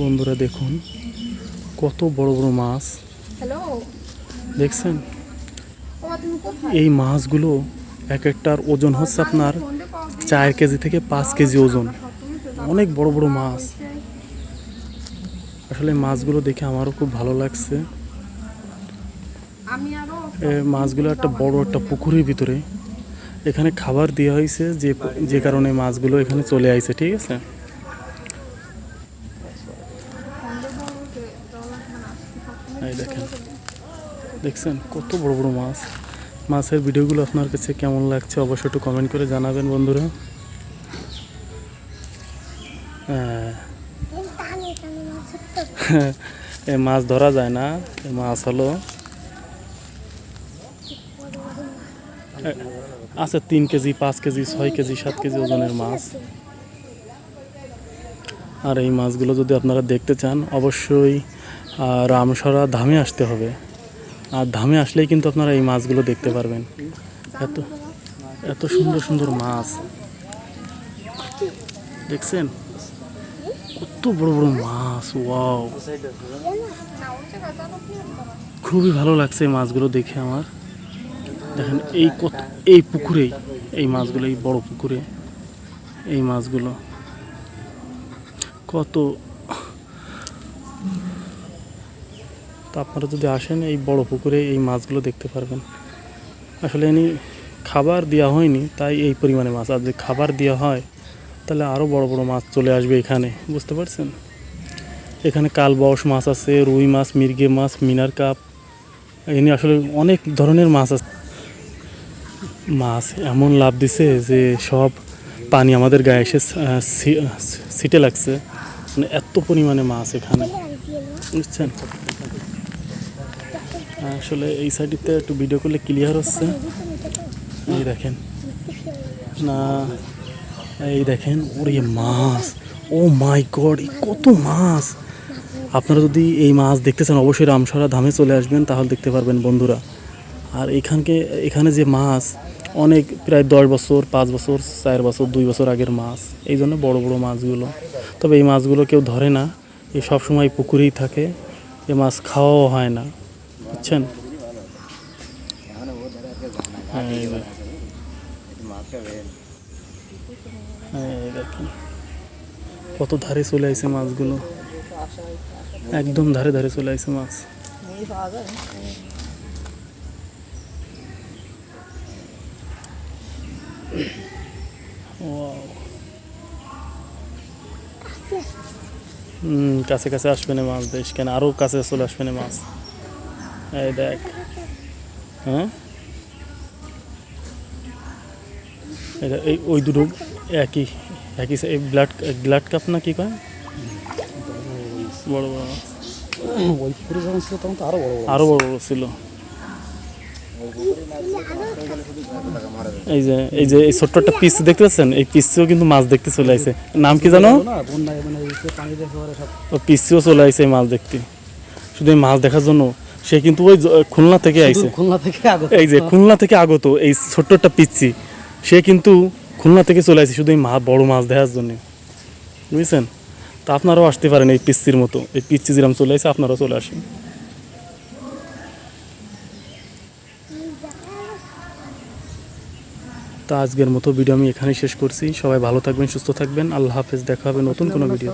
বন্ধুরা দেখুন কত বড় বড় মাছ। দেখছেন? এই মাছগুলো এক একটার ওজন হচ্ছে আপনার চার কেজি থেকে পাঁচ কেজি ওজন। অনেক বড় বড় মাছ। আসলে মাছগুলো দেখে আমারও খুব ভালো লাগছে। মাছগুলো একটা বড় একটা পুকুরের ভিতরে। এখানে খাবার দেওয়া হয়েছে যে যে কারণে মাছগুলো এখানে চলে আইছে ঠিক আছে? এই দেখেন। দেখছেন, কত বড় বড় মাছ। মাছের ভিডিওগুলো আপনার কাছে কেমন লাগছে অবশ্যই একটু কমেন্ট করে জানাবেন বন্ধুরা। হ্যাঁ। এ মাছ ধরা যায় না, এ মাছ হলো আছে তিন কেজি, পাঁচ কেজি, ছয় কেজি, সাত কেজি ওজনের মাছ। আর এই মাছগুলো যদি আপনারা দেখতে চান, অবশ্যই রামসরা ধামে আসতে হবে। আর ধামে আসলেই কিন্তু আপনারা এই মাছগুলো দেখতে পারবেন। এত এত সুন্দর সুন্দর মাছ। দেখছেন? কত বড় বড় মাছ, ওয়াও। খুবই ভালো লাগছে এই মাছগুলো দেখে আমার। দেখেন, এই কত, এই পুকুরেই এই মাছগুলো, এই বড় পুকুরে, এই মাছগুলো। কত তা আপনারা যদি আসেন এই বড় পুকুরে এই মাছগুলো দেখতে পারবেন। আসলে এনি খাবার দেওয়া হয়নি, তাই এই পরিমাণে মাছ। আর যদি খাবার দেওয়া হয়, তাহলে আরও বড় বড় মাছ চলে আসবে এখানে। বুঝতে পারছেন? এখানে কাল কালবাউস মাছ আছে, রুই মাছ, মির্গে মাছ, মিনার কাপ। এনে আসলে অনেক ধরনের মাছ আছে। মাছ এমন লাভ দিছে যে সব পানি আমাদের গায়ে এসে ছিটে লাগছে। মানে এত পরিমাণে মাছ এখানে। বুঝছেন? আসলে এই সাইডটিতে একটু ভিডিও করলে ক্লিয়ার হচ্ছে। এই দেখেন। না, এই দেখেন, ওরে মাছ। ও মাই গড কত মাছ। আপনারা যদি এই মাছ দেখতে চান, অবশ্যই রামসরা ধামে চলে আসবেন, তাহলে দেখতে পারবেন বন্ধুরা। আর এখানকে, এখানে যে মাছ, অনেক, প্রায় দশ বছর, পাঁচ বছর, চার বছর, দুই বছর আগের মাছ। এই জন্য বড় বড় মাছগুলো। তবে এই মাছগুলো কেউ ধরে না। এ সব সময় পুকুরেই থাকে। এ মাছ খাওয়াও হয় না। দেখেন কত ধারে চলে আসছে মাছগুলো? একদম ধারে ধারে চলে আসছে মাছ. কাছে কাছে আসবে না মাছ দেশ কেন? আরও কাছে চলে আসবে না মাছ। এই দেখ। হ্যাঁ? এটা এই ওই দুটো একই একই এই ব্লাড ব্লাড কাপ না কি কয়? বড় বড়। মাছ যখন ছিল তখন তো আরও বড় বড় আরও বড় বড় ছিল। এই যে এই যে এই ছোট্ট একটা পিস দেখতে পাচ্ছেন? এই পিসিও কিন্তু মাছ দেখতে চলে আসে নাম কি জানো? মানে এই যে পানি দেখে পরে সব ও পিসিও চলে আসে মাছ দেখতে। শুধু এই মাছ দেখার জন্য। সে কিন্তু ওই খুলনা থেকে আইছে। খুলনা থেকে আগত। এই যে খুলনা থেকে আগত এই ছোট্ট একটা পিচ্ছি সে কিন্তু খুলনা থেকে চলে আসে শুধু এই মা বড় মাছ দেখার জন্য। বুঝছেন? তা আপনারাও আসতে পারেন এই পিচ্ছির মতো। এই পিচ্ছি যেরকম চলে আসে আপনারাও চলে আসেন। তা আজকের মতো ভিডিও আমি এখানেই শেষ করছি। সবাই ভালো থাকবেন সুস্থ থাকবেন। আল্লাহ হাফেজ। দেখা হবে নতুন কোনো ভিডিও